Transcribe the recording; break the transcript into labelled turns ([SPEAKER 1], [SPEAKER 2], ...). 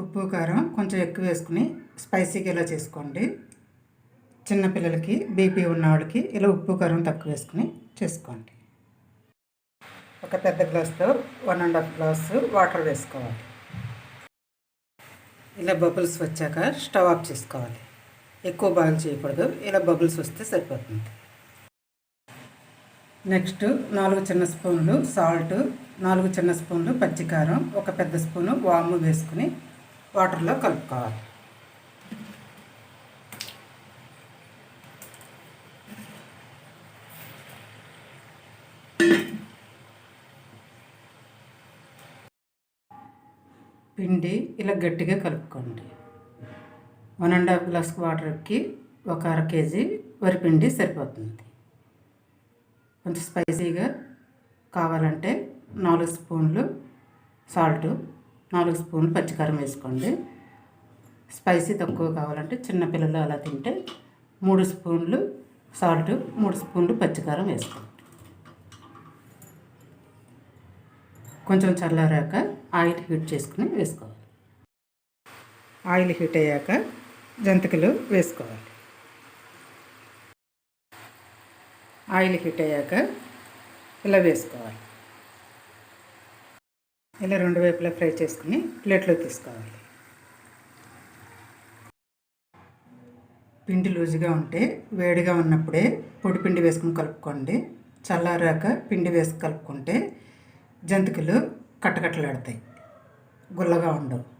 [SPEAKER 1] ఉప్పు కారం కొంచెం ఎక్కువ వేసుకుని స్పైసీగా ఇలా చేసుకోండి. చిన్నపిల్లలకి బీపీ ఉన్నవాళ్ళకి ఇలా ఉప్పు కారం తక్కువ వేసుకుని చేసుకోండి. ఒక పెద్ద గ్లాస్తో one and half glass water వేసుకోవాలి. ఇలా బబుల్స్ వచ్చాక స్టవ్ ఆఫ్ చేసుకోవాలి. ఎక్కువ బాయిల్ చేయకూడదు. ఇలా బబుల్స్ వస్తే సరిపోతుంది. నెక్స్ట్ నాలుగు చిన్న స్పూన్లు సాల్ట్ నాలుగు చిన్న స్పూన్లు పచ్చికారం ఒక పెద్ద స్పూను వాము వేసుకుని వాటర్లో కలుపుకోవాలి. పిండి ఇలా గట్టిగా కలుపుకోండి. వన్ అండ్ హాఫ్ గ్లాస్ వాటర్కి ఒక అర కేజీ వరిపిండి సరిపోతుంది. కొంచెం స్పైసీగా కావాలంటే నాలుగు స్పూన్లు సాల్టు నాలుగు స్పూన్లు పచ్చికారం వేసుకోండి. స్పైసీ తక్కువ కావాలంటే చిన్నపిల్లలు అలా తింటే మూడు స్పూన్లు సాల్ట్ మూడు స్పూన్లు పచ్చికారం వేసుకోండి. కొంచెం చల్లారాక ఆయిల్ హీట్ చేసుకుని వేసుకోవాలి. ఆయిల్ హీట్ అయ్యాక జంతికలు వేసుకోవాలి. ఆయిల్ హీట్ అయ్యాక ఇలా వేసుకోవాలి. ఇలా రెండు వైపులా ఫ్రై చేసుకుని ప్లేట్లో తీసుకోవాలి. పిండి లూజుగా ఉంటే వేడిగా ఉన్నప్పుడే పొడి పిండి వేసుకుని కలుపుకోండి. చల్లారాక పిండి వేసి కలుపుకుంటే జంతికలు కట్టకట్టలాడతాయి గుల్లగా ఉండవు.